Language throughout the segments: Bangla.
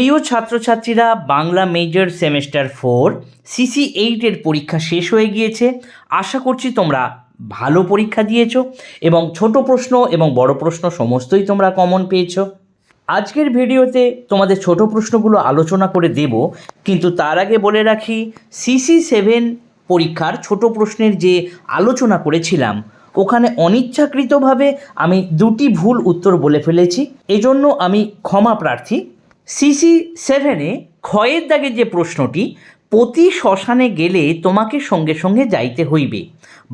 প্রিয় ছাত্রছাত্রীরা, Bangla major semester four CC এইটের পরীক্ষা শেষ হয়ে গিয়েছে। আশা করছি তোমরা ভালো পরীক্ষা দিয়েছ এবং ছোট প্রশ্ন এবং বড় প্রশ্ন সমস্তই তোমরা কমন পেয়েছ। আজকের ভিডিওতে তোমাদের ছোট প্রশ্নগুলো আলোচনা করে দেব, কিন্তু তার আগে বলে রাখি সিসি সেভেন পরীক্ষার ছোট প্রশ্নের যে আলোচনা করেছিলাম, ওখানে অনিচ্ছাকৃতভাবে আমি দুটি ভুল উত্তর বলে ফেলেছি। এজন্য আমি ক্ষমা প্রার্থী সিসি সেভেনে ক্ষয়ের দাগের যে প্রশ্নটি প্রতি শ্মশানে গেলে তোমাকে সঙ্গে সঙ্গে যাইতে হইবে।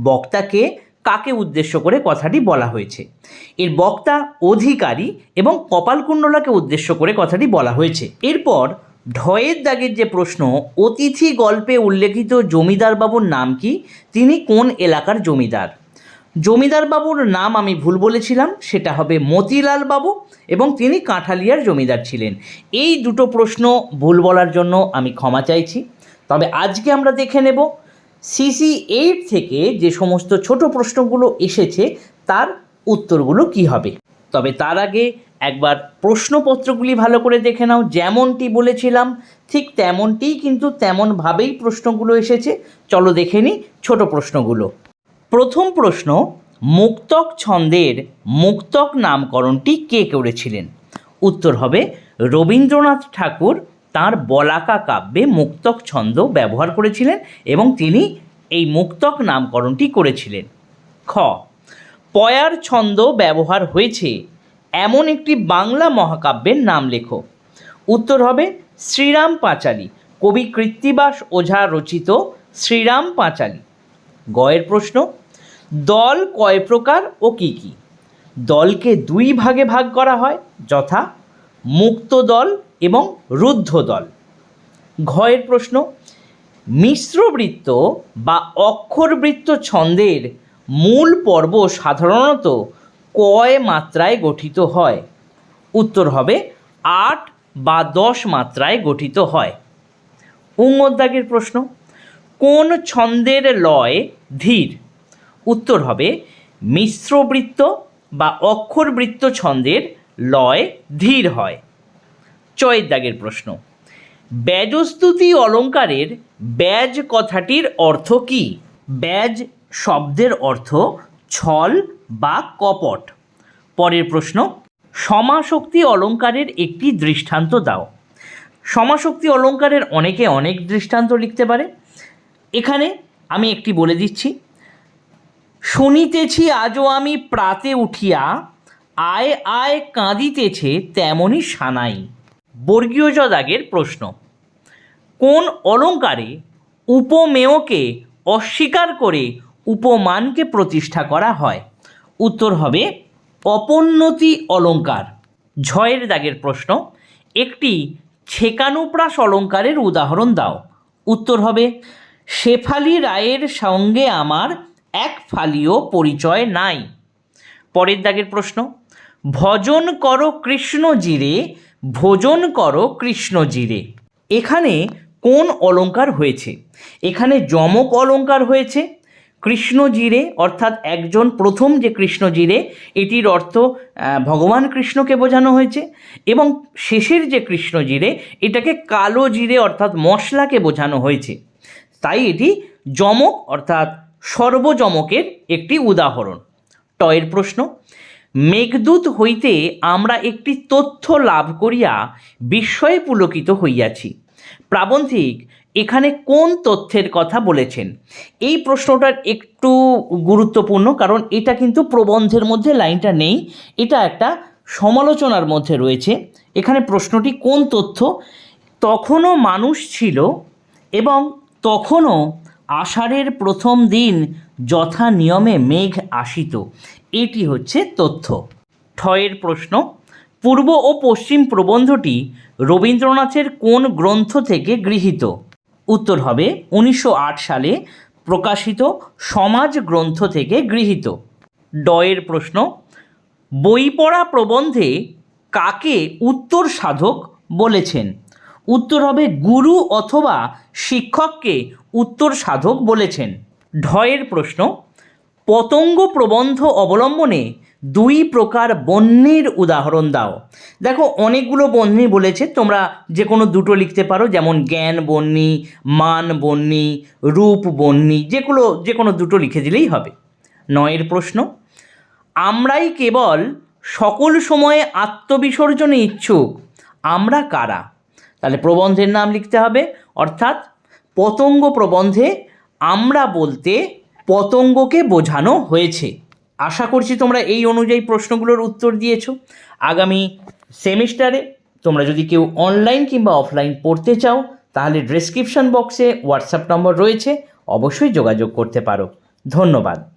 বক্তাকে কাকে উদ্দেশ্য করে কথাটি বলা হয়েছে? এর বক্তা অধিকারী এবং কপালকুণ্ডলাকে উদ্দেশ্য করে কথাটি বলা হয়েছে। এরপর ঢয়ের দাগের যে প্রশ্ন, অতিথি গল্পে উল্লেখিত জমিদার বাবুর নাম কি? তিনি কোন এলাকার জমিদার? জমিদার বাবুর নাম আমি ভুল বলেছিলাম, সেটা হবে মতিলাল বাবু এবং তিনি কাঁঠালিয়ার জমিদার ছিলেন। এই দুটো প্রশ্ন ভুল বলার জন্য আমি ক্ষমা চাইছি। তবে আজকে আমরা দেখে নেব সিসি এইট থেকে যে সমস্ত ছোট প্রশ্নগুলো এসেছে, তার উত্তরগুলো কি হবে। তবে তার আগে একবার প্রশ্নপত্রগুলি ভালো করে দেখে নাও, যেমনটি বলেছিলাম, ঠিক তেমনটিই কিন্তু তেমনভাবেই প্রশ্নগুলো এসেছে। চলো দেখে নিই ছোট প্রশ্নগুলো। প্রথম প্রশ্ন, মুক্তক ছন্দের মুক্তক নামকরণটি কে করেছিলেন? উত্তর হবে রবীন্দ্রনাথ ঠাকুর, তার বলাকা কাব্যে মুক্তক ছন্দ ব্যবহার করেছিলেন এবং তিনি এই মুক্তক নামকরণটি করেছিলেন। খ, পয়ার ছন্দ ব্যবহার হয়েছে, এমন একটি বাংলা মহাকাব্যের নাম লেখো। উত্তর হবে শ্রীরাম পাঁচালী, কবি কৃত্তিবাস ওঝা রচিত শ্রীরাম পাঁচালী। গয়ের প্রশ্ন, দল কয় প্রকার ও কি কি? দলকে দুই ভাগে ভাগ করা হয়, যথা মুক্ত দল এবং রুদ্ধ দল। ঘয়ের প্রশ্ন মিশ্রবৃত্ত বা অক্ষরবৃত্ত ছন্দের মূল পর্ব সাধারণত কয় মাত্রায় গঠিত হয়? উত্তর হবে, আট বা দশ মাত্রায় গঠিত হয়। উঙ্গদাগের প্রশ্ন কোন ছন্দের লয় ধীর? উত্তর হবে মিশ্রবৃত্ত বা অক্ষরবৃত্ত ছন্দের লয় ধীর হয়। চয়ের দাগের প্রশ্ন। ব্যাজস্তুতি অলঙ্কারের ব্যাজ কথাটির অর্থ কী? ব্যাজ শব্দের অর্থ ছল বা কপট। পরের প্রশ্ন, সমাশক্তি অলঙ্কারের একটি দৃষ্টান্ত দাও। সমাশক্তি অলঙ্কারের অনেকে অনেক দৃষ্টান্ত লিখতে পারে। এখানে আমি একটি বলে দিচ্ছি। শুনিতেছি আজও আমি প্রাতে উঠিয়া, আয় আয় কাঁদিতেছে তেমনই সানাই। বর্গীয় জ দাগের প্রশ্ন, কোন অলঙ্কারে উপমেয়কে অস্বীকার করে উপমানকে প্রতিষ্ঠা করা হয়? উত্তর হবে, অপোন্নতি অলঙ্কার। ঝয়ের দাগের প্রশ্ন, একটি ছেকানুপ্রাস অলঙ্কারের উদাহরণ দাও। উত্তর হবে শেফালি রায়ের সঙ্গে আমার এক ফালিও পরিচয় নাই। পরের দাগের প্রশ্ন, ভজন করো কৃষ্ণ জিরে, ভোজন করো কৃষ্ণ জিরে। এখানে কোন অলঙ্কার হয়েছে? এখানে যমক অলঙ্কার হয়েছে। কৃষ্ণ জিরে, অর্থাৎ একজন প্রথম যে কৃষ্ণ জিরে, এটির অর্থ ভগবান কৃষ্ণকে বোঝানো হয়েছে এবং শেষের যে কৃষ্ণ জিরে, এটাকে কালো জিরে, অর্থাৎ মশলাকে বোঝানো হয়েছে। তাই এটি যমক অর্থাৎ সর্বযমকের একটি উদাহরণ। টয়ের প্রশ্ন, মেঘদূত হইতে আমরা একটি তথ্য লাভ করিয়া বিস্ময়ে পুলকিত হইয়াছি। প্রাবন্ধিক, এখানে কোন তথ্যের কথা বলেছেন? এই প্রশ্নটার একটু গুরুত্বপূর্ণ, কারণ এটা কিন্তু প্রবন্ধের মধ্যে লাইনটা নেই, এটা একটা সমালোচনার মধ্যে রয়েছে। এখানে প্রশ্নটি, কোন তথ্য? তখনও মানুষ ছিল এবং তখনও আষাঢ়ের প্রথম দিন যথা নিয়মে মেঘ আসিত। এটি হচ্ছে তথ্য। ঠয়ের প্রশ্ন, পূর্ব ও পশ্চিম প্রবন্ধটি রবীন্দ্রনাথের কোন গ্রন্থ থেকে গৃহীত? উত্তর হবে, উনিশশো আট সালে প্রকাশিত সমাজ গ্রন্থ থেকে গৃহীত। ডয়ের প্রশ্ন বই পড়া প্রবন্ধে কাকে উত্তর সাধক বলেছেন? উত্তর হবে গুরু অথবা শিক্ষককে উত্তর সাধক বলেছেন। ঢয়ের প্রশ্ন, পতঙ্গ প্রবন্ধ অবলম্বনে দুই প্রকার বন্যের উদাহরণ দাও। দেখো, অনেকগুলো বন্যী বলেছে, তোমরা যে কোনো দুটো লিখতে পারো, যেমন জ্ঞান বন্যী মান বন্যী রূপ বন্যী যেগুলো যে কোনো দুটো লিখে দিলেই হবে। নয়ের প্রশ্ন, আমরাই কেবল সকল সময়ে আত্মবিসর্জনে ইচ্ছুক, আমরা কারা? তাহলে প্রবন্ধের নাম লিখতে হবে। অর্থাৎ পতঙ্গ প্রবন্ধে আমরা বলতে পতঙ্গকে বোঝানো হয়েছে। আশা করছি তোমরা এই অনুযায়ী প্রশ্নগুলোর উত্তর দিয়েছ। আগামী সেমিস্টারে তোমরা যদি কেউ অনলাইন কিংবা অফলাইন পড়তে চাও, তাহলে ডেসক্রিপশন বক্সে হোয়াটসঅ্যাপ নম্বর রয়েছে। অবশ্যই যোগাযোগ করতে পারো। ধন্যবাদ।